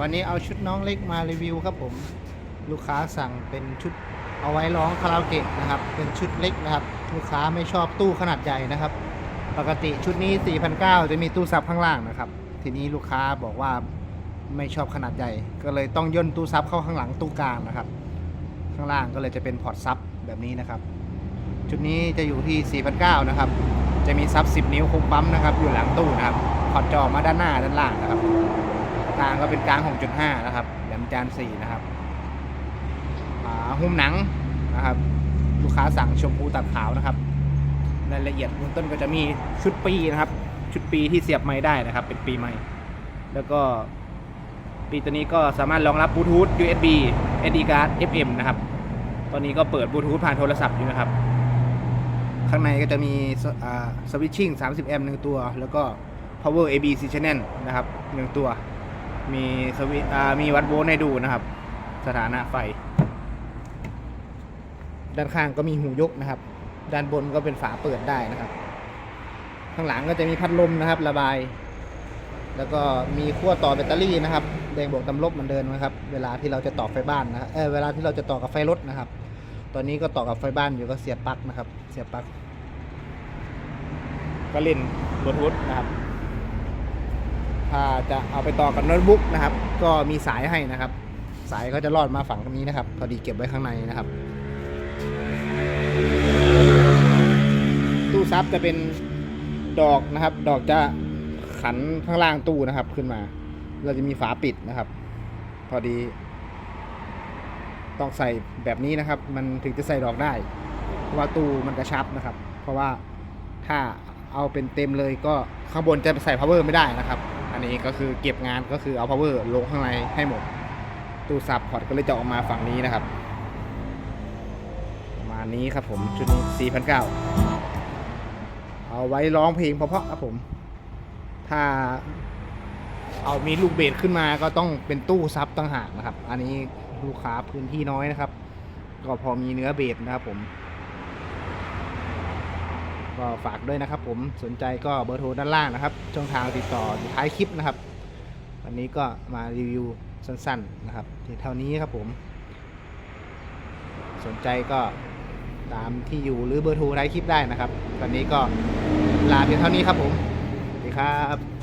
วันนี้เอาชุดน้องเล็กมารีวิวครับผมลูกค้าสั่งเป็นชุดเอาไว้ร้องคาราโอเกะนะครับ เป็นชุดเล็กนะครับ ลูกค้าไม่ชอบตู้ขนาดใหญ่นะครับ ปกติชุดนี้ 4,900 จะมีตู้ซับข้างล่างนะครับ ทีนี้ลูกค้าบอกว่าไม่ชอบขนาดใหญ่ ก็เลยต้องย่นตู้ซับเข้าข้างหลังตู้กลางนะครับ ข้างล่างก็เลยจะเป็นพอร์ตซับแบบนี้นะครับ ชุดนี้จะอยู่ที่ 4,900 นะครับ จะมีซับ 10 นิ้วคงปั๊มนะครับ อยู่หลังตู้นะครับ พอร์ตจอมาด้านหน้าด้านล่างนะครับกลางก็เป็นกลาง 6.5 นะครับแหลมจาน 4 นะครับอ่าหุ้มหนังนะครับ ลูกค้าสั่งชมพูตัดขาวนะครับรายละเอียดเบื้องต้นก็จะมีชุดปีนะครับ ชุดปีที่เสียบไม้ได้นะครับ เป็นปีใหม่แล้วก็ปีตัวนี้ก็สามารถรองรับบลูทูธ USB SD card FM นะครับ ตอนนี้ก็เปิดบลูทูธผ่านโทรศัพท์อยู่นะครับ ข้างในก็จะมีสวิตชิ่ง 30 แอมป์หนึ่งตัว แล้วก็ power ABC channel นะครับหนึ่งตัว มีสวิตมีวัดโวลต์ให้ดูนะครับ สถานะไฟ ด้านข้างก็มีหูยกนะครับ ด้านบนก็เป็นฝาเปิดได้นะครับ ข้างหลังก็จะมีพัดลมนะครับ ระบาย แล้วก็มีขั้วต่อแบตเตอรี่นะครับแดงบวกตำลบเหมือนเดิมนะครับ เวลาที่เราจะต่อไฟบ้านนะครับเออเวลาที่เราจะต่อกับไฟรถนะครับ ตอนนี้ก็ต่อกับไฟบ้านอยู่ก็เสียบปลั๊กนะครับ เสียบปลั๊กก็เล่นบลูทูธนะครับ จะเอาไปต่อกับโน้ตบุ๊กนะครับ ก็มีสายให้นะครับ สายก็จะรอดมาฝั่งตรงนี้นะครับ พอดีเก็บไว้ข้างในนะครับ ตู้ซับจะเป็นดอกนะครับ ดอกจะขันข้างล่างตู้นะครับขึ้นมา เราจะมีฝาปิดนะครับ พอดี ต้องใส่แบบนี้นะครับ มันถึงจะใส่ดอกได้เพราะว่าตู้มันกระชับนะครับ เพราะว่าถ้าเอาเป็นเต็มเลยก็ข้างบนจะใส่ power ไม่ได้นะครับ นนี้ก็คือเก็บงานก็คือเอา power ลงข้างในให้หมด ตู้ซับพอร์ตก็เลยจะออกมาฝั่งนี้นะครับ ประมาณนี้ครับผม ชุดนี้4,900เอาไว้ร้องเพลงเพราะๆครับผม ถ้าเอามีลูกเบสขึ้นมาก็ต้องเป็นตู้ซับต่างหากนะครับ อันนี้ลูกค้าพื้นที่น้อยนะครับ ก็พอมีเนื้อเบสนะครับผม ก็ฝากด้วยนะครับ ผมสนใจก็เบอร์โทรด้านล่างนะครับ ช่องทางติดต่ออยู่ท้ายคลิปนะครับ วันนี้ก็มารีวิวสั้นๆนะครับเท่านี้ครับผม สนใจก็ตามที่อยู่หรือเบอร์โทรท้ายคลิปได้นะครับ วันนี้ก็ลาเพียงเท่านี้ครับผมสวัสดีครับ